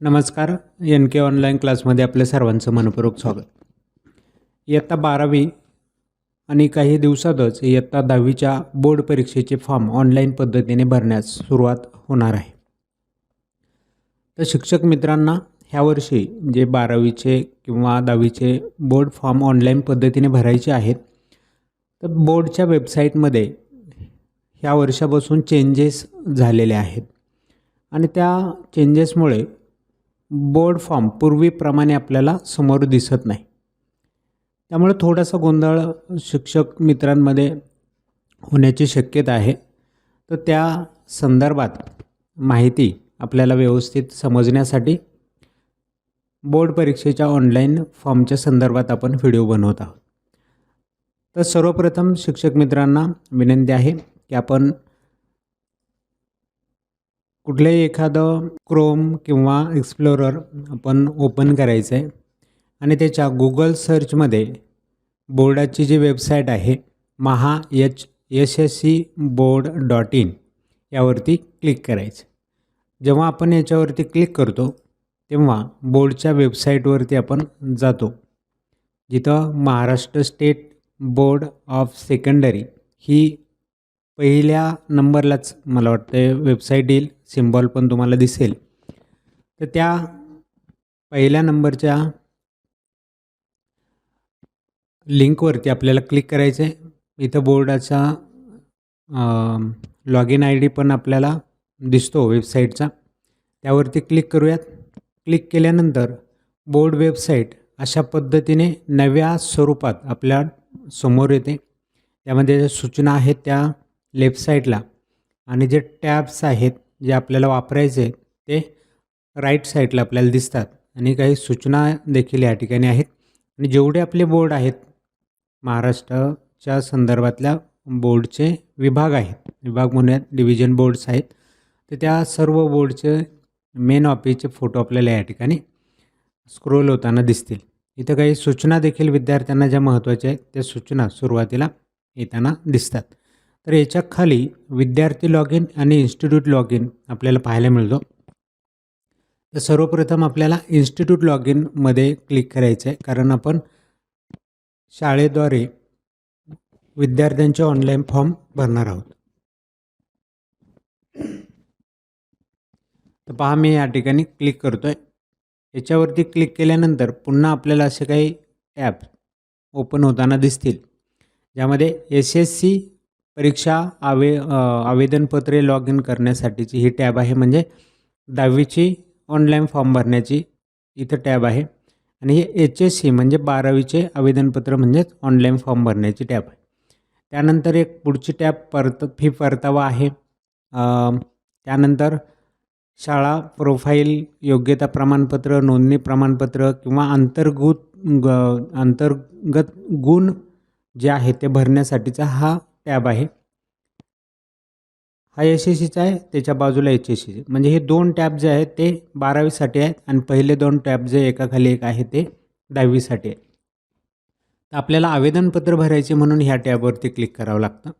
नमस्कार एन के ऑनलाईन क्लासमध्ये आपल्या सर्वांचं मनपूर्वक स्वागत. इयत्ता बारावी आणि काही दिवसातच इयत्ता दहावीच्या बोर्ड परीक्षेचे फॉर्म ऑनलाईन पद्धतीने भरण्यास सुरुवात होणार आहे. तर शिक्षक मित्रांना ह्या वर्षी जे बारावीचे किंवा दहावीचे बोर्ड फॉर्म ऑनलाईन पद्धतीने भरायचे आहेत तर बोर्डच्या वेबसाईटमध्ये ह्या वर्षापासून चेंजेस झालेले आहेत. आणि त्या चेंजेसमुळे बोर्ड फॉर्म पूर्वीप्रमाणे आपल्याला समोर दिसत नाही. त्यामुळे थोडासा गोंधळ शिक्षक मित्रांमध्ये होण्याची शक्यता आहे. तर त्या संदर्भात माहिती आपल्याला व्यवस्थित समजण्यासाठी बोर्ड परीक्षेच्या ऑनलाईन फॉर्मच्या संदर्भात आपण व्हिडिओ बनवत आहोत. तर सर्वप्रथम शिक्षक मित्रांना विनंती आहे की आपण कुठलंही एखादं क्रोम किंवा एक्सप्लोरर आपण ओपन करायचं आहे आणि त्याच्या गुगल सर्चमध्ये बोर्डाची जी वेबसाईट आहे Maha H S S C board dot in यावरती क्लिक करायचं. जेव्हा आपण याच्यावरती क्लिक करतो तेव्हा बोर्डच्या वेबसाईटवरती आपण जातो. जिथं Maharashtra state board of secondary ही पहिल्या नंबरलाच मला वाटतं वेबसाईट येईल. सिम्बॉल पण तुम्हाला दिसेल. तर त्या पहिल्या नंबरच्या लिंकवरती आपल्याला क्लिक करायचं आहे. इथं बोर्डाचा लॉग इन आय डी पण आपल्याला दिसतो वेबसाईटचा. त्यावरती क्लिक करूयात. क्लिक केल्यानंतर बोर्ड वेबसाईट अशा पद्धतीने नव्या स्वरूपात आपल्यासमोर येते. त्यामध्ये ज्या सूचना आहेत त्या लेफ्ट साईडला आणि जे टॅब्स आहेत जे आपल्याला वापरायचे ते राईट साईडला आपल्याला दिसतात. आणि काही सूचना देखील या ठिकाणी आहेत. आणि जेवढे आपले बोर्ड आहेत महाराष्ट्राच्या संदर्भातल्या बोर्डचे विभाग आहेत. विभाग म्हणूयात डिव्हिजन बोर्ड्स आहेत. तर त्या सर्व बोर्डचे मेन ऑफिसचे फोटो आपल्याला या ठिकाणी स्क्रोल होताना दिसतील. इथं काही सूचना देखील विद्यार्थ्यांना ज्या महत्त्वाच्या आहेत त्या सूचना सुरुवातीला येताना दिसतात. तर याच्या खाली विद्यार्थी लॉग इन आणि इन्स्टिट्यूट लॉग इन आपल्याला पाहायला मिळतो. तर सर्वप्रथम आपल्याला इन्स्टिट्यूट लॉग इनमध्ये क्लिक करायचं आहे कारण आपण शाळेद्वारे विद्यार्थ्यांचे ऑनलाईन फॉर्म भरणार आहोत. तर पहा मी या ठिकाणी क्लिक करतो आहे याच्यावरती क्लिक केल्यानंतर पुन्हा आपल्याला असे काही ॲप ओपन होताना दिसतील. ज्यामध्ये एस एस सी परीक्षा आवे आवेदनपत्रे लॉग इन करण्यासाठीची ही टॅब आहे. म्हणजे दहावीची ऑनलाईन फॉर्म भरण्याची इथं टॅब आहे. आणि हे एच एस सी म्हणजे बारावीचे आवेदनपत्र म्हणजेच ऑनलाईन फॉर्म भरण्याची टॅब आहे. त्यानंतर एक पुढची टॅब परत फी परतावा आहे. त्यानंतर शाळा प्रोफाईल योग्यता प्रमाणपत्र नोंदणी प्रमाणपत्र किंवा अंतर्गत ग अंतर्गत गुण जे आहे ते भरण्यासाठीचा हा टॅब आहे. हा एस एस सीचा आहे त्याच्या बाजूला एच एस सी म्हणजे हे दोन टॅब जे आहेत ते बारावीसाठी आहेत आणि पहिले दोन टॅब जे एकाखाली एक आहे ते दहावीसाठी आहे तर आपल्याला आवेदनपत्र भरायचे म्हणून ह्या टॅबवरती क्लिक करावं लागतं.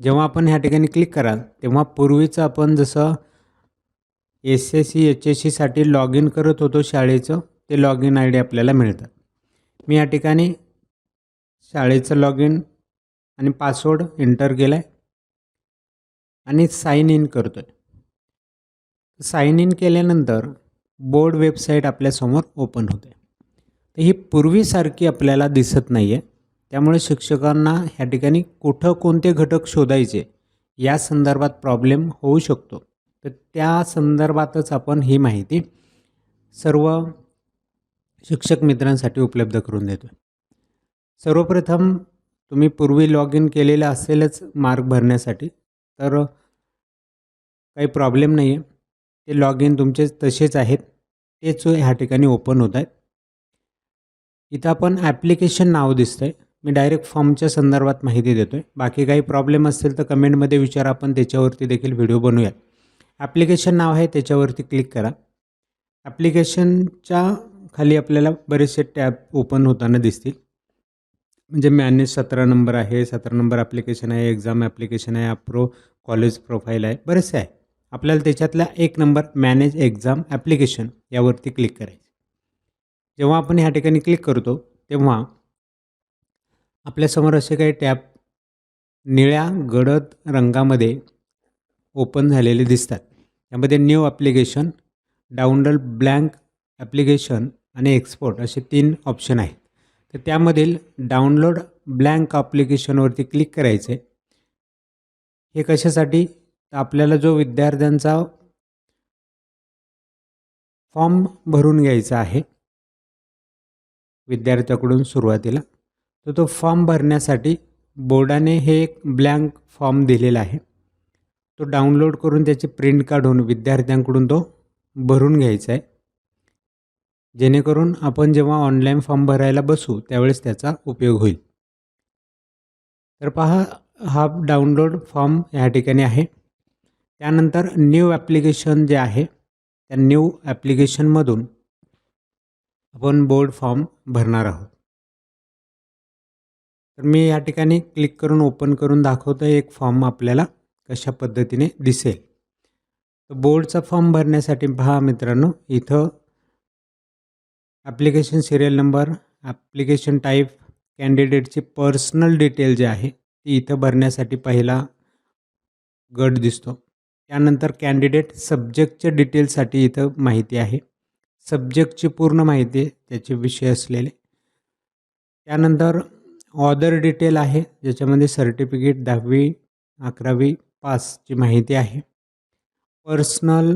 जेव्हा आपण ह्या ठिकाणी क्लिक कराल तेव्हा पूर्वीचं आपण जसं S S C H S सीसाठी लॉग इन करत होतो शाळेचं ते लॉग इन आय डी आपल्याला मिळतं. मी या ठिकाणी शाळेचं लॉग इन आणि पासवर्ड एंटर केला आहे आणि साईन इन करतो आहे साईन इन केल्यानंतर बोर्ड वेबसाईट आपल्यासमोर ओपन होते. तर ही पूर्वीसारखी आपल्याला दिसत नाही आहे त्यामुळे शिक्षकांना ह्या ठिकाणी कुठं कोणते घटक शोधायचे या संदर्भात प्रॉब्लेम होऊ शकतो. तर त्या संदर्भातच आपण ही माहिती सर्व शिक्षक मित्रांसाठी उपलब्ध करून देतो सर्वप्रथम तुम्ही पूर्वी लॉग इन केलेलं असेलच मार्क भरण्यासाठी तर काही प्रॉब्लेम नाही आहे ते लॉग इन तुमचे तसेच आहेत. तेच ह्या ठिकाणी ओपन होत आहेत. इथं आपण ॲप्लिकेशन नाव दिसतं आहे मी डायरेक्ट फॉर्मच्या संदर्भात माहिती देतो आहे बाकी काही प्रॉब्लेम असेल तर कमेंटमध्ये विचारा. आपण त्याच्यावरती देखील व्हिडिओ बनवूया ॲप्लिकेशन नाव आहे त्याच्यावरती क्लिक करा. ॲप्लिकेशनच्या खाली आपल्याला बरेचसे टॅब ओपन होताना दिसतील. म्हणजे मॅनेज सतरा नंबर आहे सतरा नंबर ॲप्लिकेशन आहे एक्झाम ॲप्लिकेशन आहे अप्रो कॉलेज प्रोफाईल आहे बरेचसे आहे. आपल्याला त्याच्यातला एक नंबर मॅनेज एक्झाम ॲप्लिकेशन यावरती क्लिक करायचं. जेव्हा आपण ह्या ठिकाणी क्लिक करतो तेव्हा आपल्यासमोर असे काही टॅब निळ्या गडद रंगामध्ये ओपन झालेले दिसतात. त्यामध्ये new application download blank application आणि एक्सपोर्ट असे तीन ऑप्शन आहेत. तर त्यामधील डाउनलोड ब्लँक ॲप्लिकेशनवरती क्लिक करायचे. हे कशासाठी? तर आपल्याला जो विद्यार्थ्यांचा फॉर्म भरून घ्यायचा आहे विद्यार्थ्याकडून सुरुवातीला तर तो फॉर्म भरण्यासाठी बोर्डाने हे एक ब्लँक फॉर्म दिलेला आहे. तो डाउनलोड करून त्याची प्रिंट काढून विद्यार्थ्यांकडून तो भरून घ्यायचा आहे. जेणेकरून आपण जेव्हा ऑनलाईन फॉर्म भरायला बसू त्यावेळेस त्याचा उपयोग होईल. तर पहा हा डाउनलोड फॉर्म ह्या ठिकाणी आहे. त्यानंतर न्यू ॲप्लिकेशन जे आहे त्या न्यू ॲप्लिकेशनमधून आपण बोर्ड फॉर्म भरणार आहोत. तर मी या ठिकाणी क्लिक करून ओपन करून दाखवतो एक फॉर्म आपल्याला कशा पद्धतीने दिसेल. तर बोर्डचा फॉर्म भरण्यासाठी पहा मित्रांनो इथं application serial number application type कॅन्डिडेटची personal detail जे आहे ती इथं भरण्यासाठी पहिला गट दिसतो. त्यानंतर कॅन्डिडेट सब्जेक्टच्या डिटेल्ससाठी इथं माहिती आहे. सब्जेक्टची पूर्ण माहिती आहे त्याचे विषय असलेले. त्यानंतर ऑदर डिटेल आहे ज्याच्यामध्ये सर्टिफिकेट दहावी अकरावी पासची माहिती आहे. Personal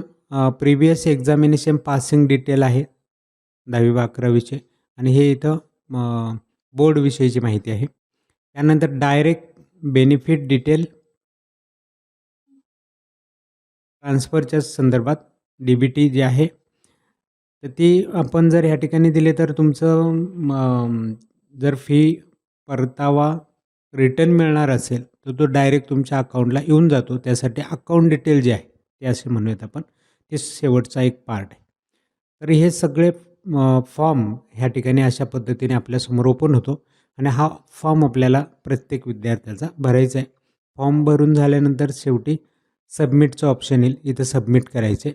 previous examination passing detail आहे. दहावी व अकरावीचे. आणि हे इथं बोर्डविषयीची माहिती आहे. त्यानंतर डायरेक्ट बेनिफिट डिटेल ट्रान्सफरच्या संदर्भात डी बी टी जी आहे तर ती आपण जर ह्या ठिकाणी दिले तर तुमचं जर फी परतावा रिटर्न मिळणार असेल तर तो डायरेक्ट तुमच्या अकाउंटला येऊन जातो. त्यासाठी अकाउंट डिटेल जे आहे ते असे म्हणूयात आपण. ते शेवटचा एक पार्ट आहे. तर हे सगळे फॉर्म ह्या ठिकाणी अशा पद्धतीने आपल्यासमोर ओपन होतो आणि हा फॉर्म आपल्याला प्रत्येक विद्यार्थ्याचा भरायचा आहे. फॉर्म भरून झाल्यानंतर शेवटी सबमिटचं ऑप्शन येईल इथं सबमिट करायचे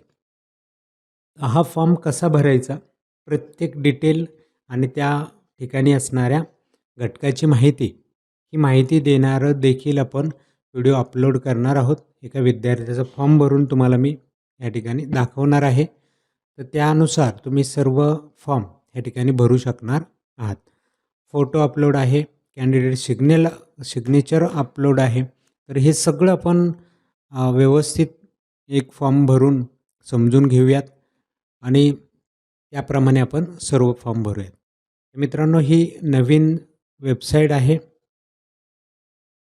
हा फॉर्म कसा भरायचा? प्रत्येक डिटेल आणि त्या ठिकाणी असणाऱ्या घटकाची माहिती ही माहिती देणारं देखील आपण व्हिडिओ अपलोड करणार आहोत. एका विद्यार्थ्याचा फॉर्म भरून तुम्हाला मी या ठिकाणी दाखवणार आहे. तर त्यानुसार तुम्ही सर्व फॉर्म या ठिकाणी भरू शकणार आहात. फोटो अपलोड आहे कॅन्डिडेट सिग्नेल सिग्नेचर अपलोड आहे. तर हे सगळं आपण व्यवस्थित एक फॉर्म भरून समजून घेऊयात आणि त्याप्रमाणे आपण सर्व फॉर्म भरूयात. मित्रांनो ही नवीन वेबसाईट आहे.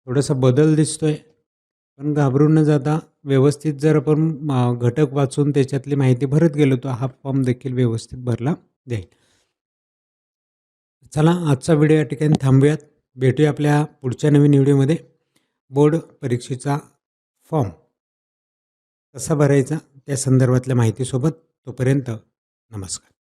थोडासा बदल दिसतो आहे पण घाबरून न जाता व्यवस्थित जर आपण घटक वाचून त्याच्यातली माहिती भरत गेलो तर हा फॉर्म देखील व्यवस्थित भरला जाईल. चला आजचा व्हिडिओ या ठिकाणी थांबूयात. भेटूया आपल्या पुढच्या नवीन व्हिडिओमध्ये. बोर्ड परीक्षेचा फॉर्म कसा भरायचा त्या संदर्भातल्या माहितीसोबत. तोपर्यंत नमस्कार.